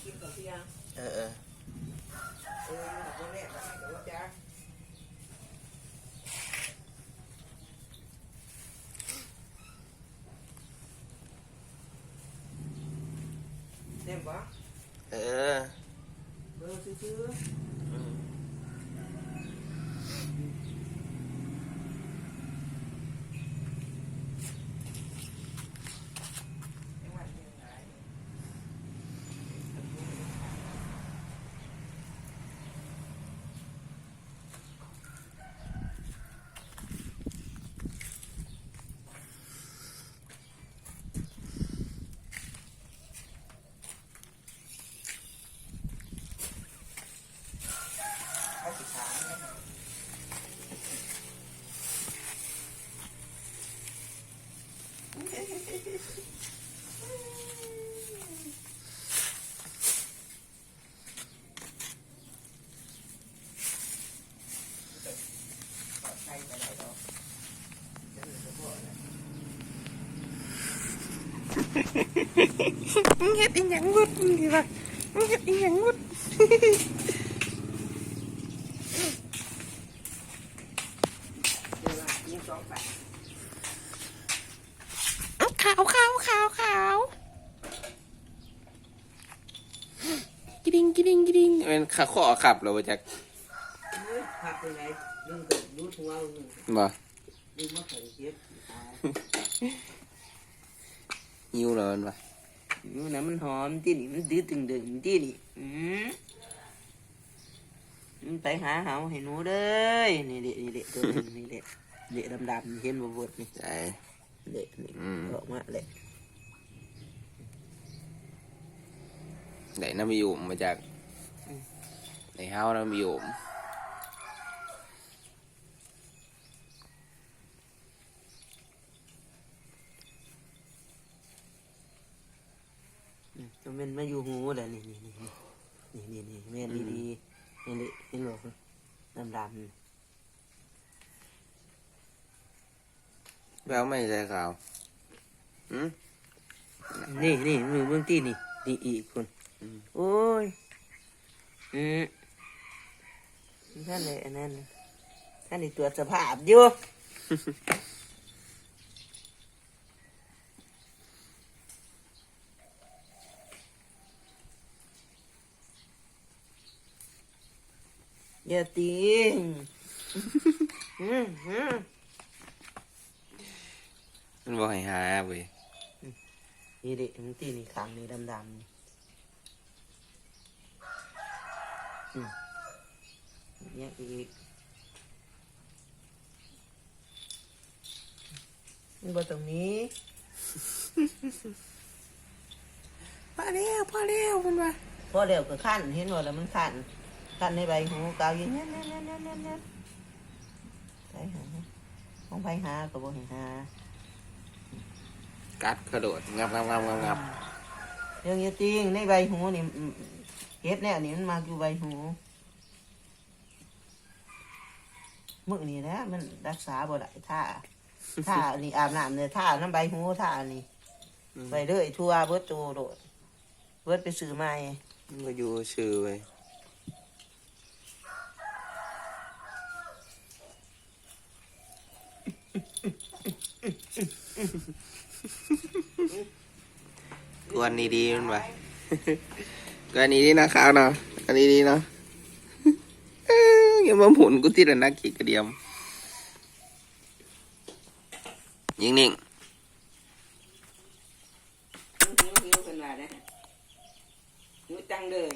เสียง เออเออ เออตัวเนี้ยทำให้กับว่าจ้าเต็มปะ เออ ปลอดภัยไปไหนด กิดิงกิดิงกิดิงเป็นขาข้อขับเราจากเฮ้ยพักยังไงดึงกับรู้ทัวร์มึงบ่ดึงมาเผยเจ็บตายยิวเลยมันบ่นี่นะมันหอมที่นี่มันดื้อตึงดึงที่นี่อืมมันไปหาเหาให้หนูเด้ยนี่เด็นี่เด็ตัวนี้นี่เด็เด็ดำๆเห็นบ่บดนี่ใจเด็นี่อืมออกมาเล ได้น้ำอยู่มาจากในเฮาน้ำอยู่อืมมันมาอยู่หูแหละนี่นี่นี่นี่นี่นี่แม่นดีดีนี่เด็เห็นบ่ดำๆนี่แล้วไม่ใช่ขาวอืมนี่นี่มือเบื้องที่นี่ นี่อีกคนอืมโอ้ย อืมนั่นเลยอันนั้นท่านนี่ตรวจสภาพอยู่อย่าตีงอืมอืมมันบ่ให้หาเว้ย นี่ดิมันตีนี่ขังนี่ดำๆนี่อืมเนี่ยอีกมันบ่ตรงนี้พอแล้วพอแล้วมันว่าพอเดี๋ยวก็ขั้นเห็นว่าแล้วมันขั้นขั้นในใบหูกาวอย่างเงี้ยเนี่ยเนี่ยเนี่ยเนี่ยเนี่ยไปหาของไปหาก็บ่ให้หา กัดกระโดดงับงับงับงับงับเรื่องอยาติงในใบหูนี่อืมเฮ็ดแน่นี่มันมาอยู่ใบหูมึกนี่แหละมันรักษาบ่ได้ท่าท่านี่อาบน้ำเนี่ยท่าน้ำใบหูท่านี่ไปเรื่อยทั่วเบิดโตโดดเบิดไปซื้อใหม่มันก็อยู่ชื่อเว้ยก วนดีๆมันว่ะกวนนี้ดีนะขาวเนาะอันนี้ดีเนาะเอ้ยอย่ามาหมุนกูติดอันนักขีกระเดียมยิงนิ่งหิวหิวกันมาได้หิวจังเลย